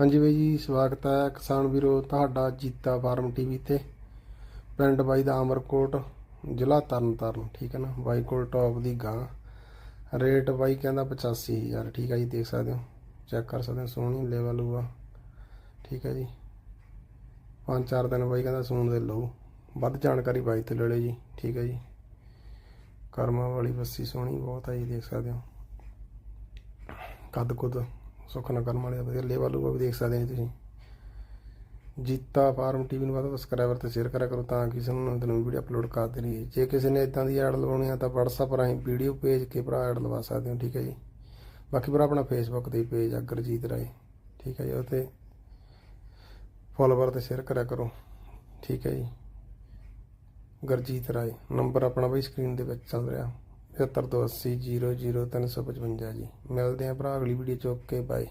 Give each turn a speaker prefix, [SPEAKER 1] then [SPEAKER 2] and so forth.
[SPEAKER 1] ਹਾਂਜੀ ਬਾਈ ਜੀ, ਸਵਾਗਤ ਹੈ ਕਿਸਾਨ ਵੀਰੋ, ਤੁਹਾਡਾ ਜੀਤਾ ਫਾਰਮ ਟੀਵੀ ਤੇ। ਪਿੰਡ ਬਾਈ ਦਾ ਅਮਰਕੋਟ, ਜ਼ਿਲ੍ਹਾ ਤਰਨਤਾਰਨ, ਠੀਕ ਹੈ ਨਾ? ਬਾਈ ਕੋਲ ਟੌਪ ਦੀ ਗਾਂ। ਰੇਟ ਬਾਈ ਕਹਿੰਦਾ 85000 ਠੀਕ ਹੈ ਜੀ, ਦੇਖ ਸਕਦੇ ਹੋ। ਚੈੱਕ ਕਰ ਸਕਦੇ ਹੋ, ਸੋਹਣੀ ਲੈਵਲ ਹੋਆ ਠੀਕ ਹੈ ਜੀ। ਪੰਜ ਚਾਰ ਦਿਨ ਬਾਈ ਕਹਿੰਦਾ ਸੂਣ ਦੇ ਲਓ ਵੱਧ ਜਾਣਕਾਰੀ ਬਾਈ ਤੋਂ ਲੈ ਲਿਓ ਜੀ, ਠੀਕ ਹੈ ਜੀ। ਕਰਮਾਂ ਵਾਲੀ ਬੱਸੀ ਸੋਹਣੀ ਬਹੁਤ ਹੈ ਜੀ, ਦੇਖ ਸਕਦੇ ਹੋ। ਕੱਦ ਕੁੱਦ। ਸੁੱਖ ਨਾ ਵਾਲੇ ਦਾ ਵਧੀਆ ਲੈਵਲ ਹੋਊਗਾ ਵੀ ਦੇਖ ਸਕਦੇ ਹੋ ਤੁਸੀਂ। ਜੀਤਾ ਫਾਰਮ ਟੀਵੀ ਨੂੰ ਵੱਧ ਸਬਸਕ੍ਰਾਈਬਰ ਤੇ ਸ਼ੇਅਰ ਕਰਿਆ ਕਰੋ ਤਾਂ ਕਿ ਸਾਨੂੰ ਨਵੀਂ ਨਵੀਂ ਵੀਡੀਓ ਅਪਲੋਡ ਕਰਦੇ ਰਹੀਏ। ਜੇ ਕਿਸੇ ਨੇ ਇਦਾਂ ਦੀ ਐਡ ਲਵਾਉਣੀ ਆ ਤਾਂ WhatsApp ਰਾਹੀਂ ਵੀਡੀਓ ਭੇਜ ਕੇ ਭਰਾ ਐਡ ਲਵਾ ਸਕਦੇ ਹੋ, ਠੀਕ ਹੈ ਜੀ। ਬਾਕੀ ਭਰਾ ਆਪਣਾ Facebook ਤੇ ਪੇਜ ਅਗਰਜੀਤ ਰਾਏ, ਠੀਕ ਹੈ ਜੀ ਉਹ ਫੋਲੋਵਰ ਤੇ ਸ਼ੇਅਰ ਕਰਿਆ ਕਰੋ, ਠੀਕ ਹੈ ਜੀ। ਗਰਜੀਤ ਰਾਏ ਨੰਬਰ ਆਪਣਾ ਬਈ ਸਕਰੀਨ ਦੇ ਵਿੱਚ ਚੱਲ ਰਿਹਾ। 7280 00355 ਜੀ। ਮਿਲਦੇ ਆਂ ਭਰਾ ਅਗਲੀ ਵੀਡੀਓ ਚ। Okay bye